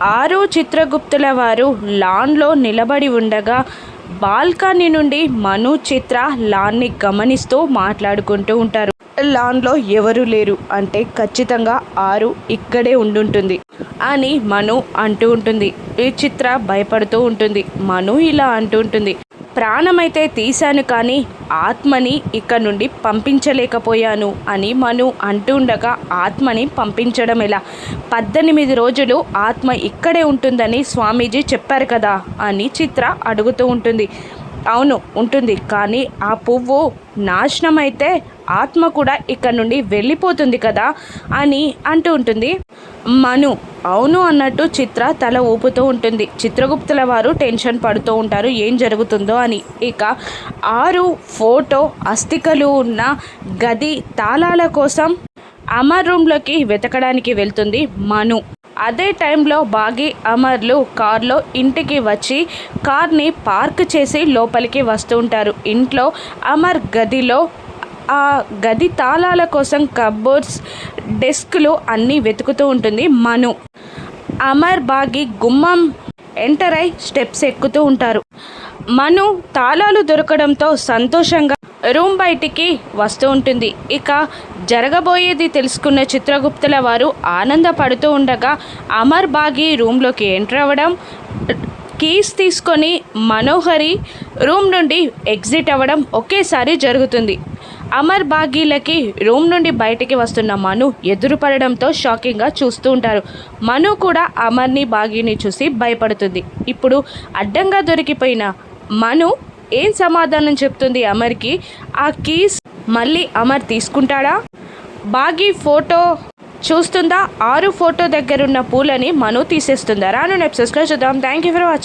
ఆరు చిత్రగుప్తుల వారు లాన్లో నిలబడి ఉండగా బాల్కనీ నుండి మను చిత్ర లాన్ని గమనిస్తూ మాట్లాడుకుంటూ ఉంటారు. లాన్లో ఎవరు లేరు. అంటే ఖచ్చితంగా ఆరు ఇక్కడే ఉండుంటుంది అని మను అంటూ ఉంటుంది. ఈ చిత్ర భయపడుతూ ఉంటుంది. మను ఇలా అంటూ ఉంటుంది. ప్రాణమైతే తీశాను కానీ ఆత్మని ఇక్కడ నుండి పంపించలేకపోయాను అని మను అంటూ ఉండగా ఆత్మని పంపించడం ఎలా పద్దెనిమిది రోజులు ఆత్మ ఇక్కడే ఉంటుందని స్వామీజీ చెప్పారు కదా అని చిత్ర అడుగుతూ ఉంటుంది. అవును ఉంటుంది. కానీ ఆ పువ్వు నాశనం అయితే ఆత్మ కూడా ఇక్కడ నుండి వెళ్ళిపోతుంది కదా అని అంటూ ఉంటుంది. మను. అవును అన్నట్టు చిత్ర తల ఊపుతూ ఉంటుంది. చిత్రగుప్తుల వారు టెన్షన్ పడుతూ ఉంటారు. ఏం జరుగుతుందో అని. ఇక ఆరు ఫోటో అస్థికలు ఉన్న గది తాళాల కోసం అమర్ రూమ్లోకి వెతకడానికి వెళ్తుంది మను. అదే టైంలో బాగి అమర్లు కార్లో ఇంటికి వచ్చి కార్ని పార్క్ చేసి లోపలికి వస్తూ ఉంటారు. ఇంట్లో అమర్ గదిలో ఆ గది తాళాల కోసం కబోర్డ్స్ డెస్క్లు అన్నీ వెతుకుతూ ఉంటుంది. మను అమర్ బాగి గుమ్మం ఎంటర్ అయి స్టెప్స్ ఎక్కుతూ ఉంటారు. మను తాళాలు దొరకడంతో సంతోషంగా రూమ్ బయటికి వస్తూ ఉంటుంది. ఇక జరగబోయేది తెలుసుకున్న చిత్రగుప్తుల వారు ఆనందపడుతూ ఉండగా అమర్ బాగి రూమ్లోకి ఎంటర్ అవ్వడం కీస్ తీసుకొని మనోహరి రూమ్ నుండి ఎగ్జిట్ అవ్వడం ఒకేసారి జరుగుతుంది. అమర్ బాగీలకి రూమ్ నుండి బయటికి వస్తున్న మను ఎదురుపడడంతో షాకింగ్గా చూస్తూ ఉంటారు. మను కూడా అమర్ని బాగీని చూసి భయపడుతుంది. ఇప్పుడు అడ్డంగా దొరికిపోయిన మను ఏం సమాధానం చెప్తుంది అమర్కి? ఆ కీస్ మళ్ళీ అమర్ తీసుకుంటాడా? బాగీ ఫోటో చూస్తుందా? ఆరు ఫోటో దగ్గరున్న పూలని మను తీసేస్తుందా? రాను నెప్సెస్లో చూద్దాం. Thank you for watching